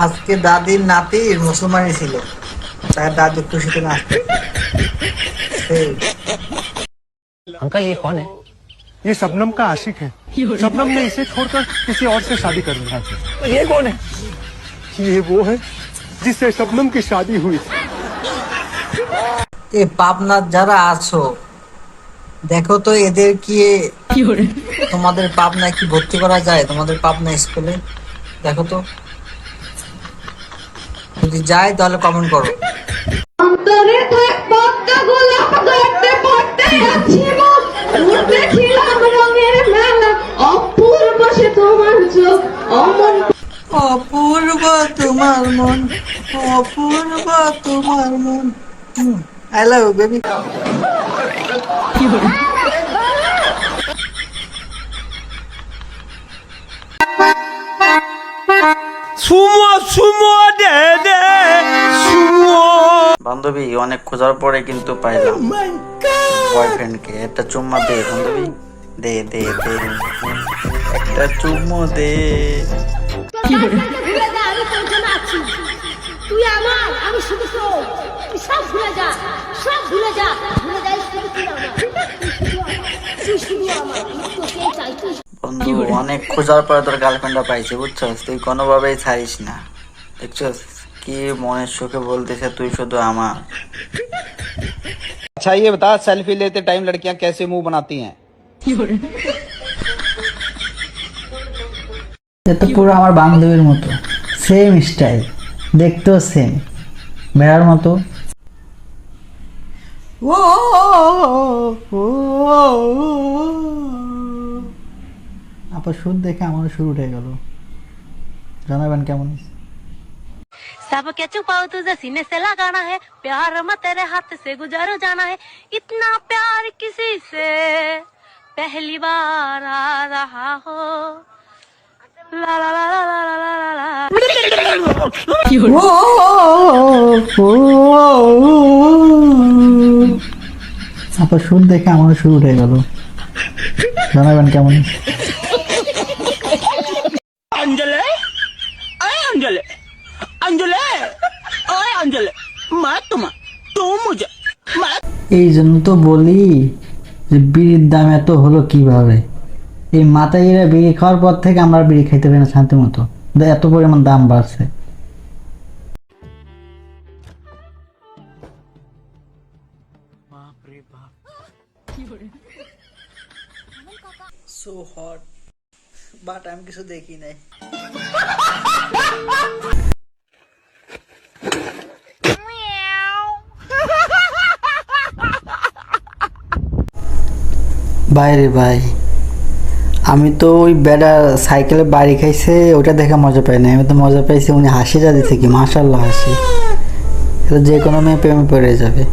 আজকে দাদির নাতির মুসলমানই ছিল তাই দাদু খুশিতে নাচতে সেই अंकल ये कौन है ये शबनम का आशिक है शबनम ने इसे छोड़कर किसी और से शादी कर ली तो ये कौन है ये वो है जिससे शबनम की शादी हुई थी এ পাবনার যারা আছো দেখো তো এদের কি তোমাদের পাবনায় কি ভর্তি করা যায়? তোমাদের পাবনা স্কুলে? দেখো তো। যদি যায় তাহলে কমেন্ট করো। অন্তরে থাক পদ্মা গোলাপ ধরতে পড়তে যাচ্ছিল উঠতে ছিলাম রঙের মেলা। অপূর্ব সে তোমার চোখ। অমন অপূর্ব তোমার মন। অপূর্ব তোমার মন। আই লাভ ইউ বেবি সুমো সুমো বান্ধবী অনেক খোঁজার পরে কিন্তু পাইলাম। বয়ফ্রেন্ডকে একটা চুম্মা দে বান্ধবী। দে দে দে। একটা চুম্মো দে। তুই আমার আমি শুধু তোর তুই সব ভুলে যা সব ভুলে যা ভুলে যাই শুধু তুই আমার তুই শুধু আমার তুই শুধু আমার আমি তোকে চাই তুই বন্ধু অনেক খোঁজার পরে তোর গার্লফ্রেন্ডটা পাইছে বুঝছস তুই কোনোভাবেই ছাড়িস না দেখছস কি মনের সুখে বলতেছে তুই শুধু আমার अच्छा ये बता सेल्फी लेते टाइम लड़कियां कैसे मुंह बनाती हैं এ তো পুরো আমার বান্ধবীর মতো সেম স্টাইল দেখতেও সেম বেড়ার মতো ও আপা সুর দেখে আমারও শুরু উঠে গেল জানাবেন কেমন सबके छुपाओ तुझे सीने से लगाना है प्यार मत तेरे हाथ से गुजर जाना है इतना प्यार किसी से पहली बार आ रहा हो আপনার সুর দেখে আমার সুর উঠে গেল। জানাবেন কেমন? মা এই জন্য তো বলি যে বিড়ির দাম এত হলো কীভাবে? এই মাতাইরা বিড়ি খাওয়ার পর থেকে আমরা বিড়ি খাইতে পারি না শান্তি মতো। এত পরিমাণ দাম বাড়ছে। সো হট বাট আমি কিছু দেখি নাই। বাইরে ভাই। আমি তো ওই বেড়া সাইকেলে বাড়ি খাইছে ওটা দেখে মজা পাই না আমি তো মজা পাইছি, উনি হাসি যা দিছে কি মাসাল্লাহ হাসি। যে কোনো মেয়ে প্রেমে পড়ে যাবে।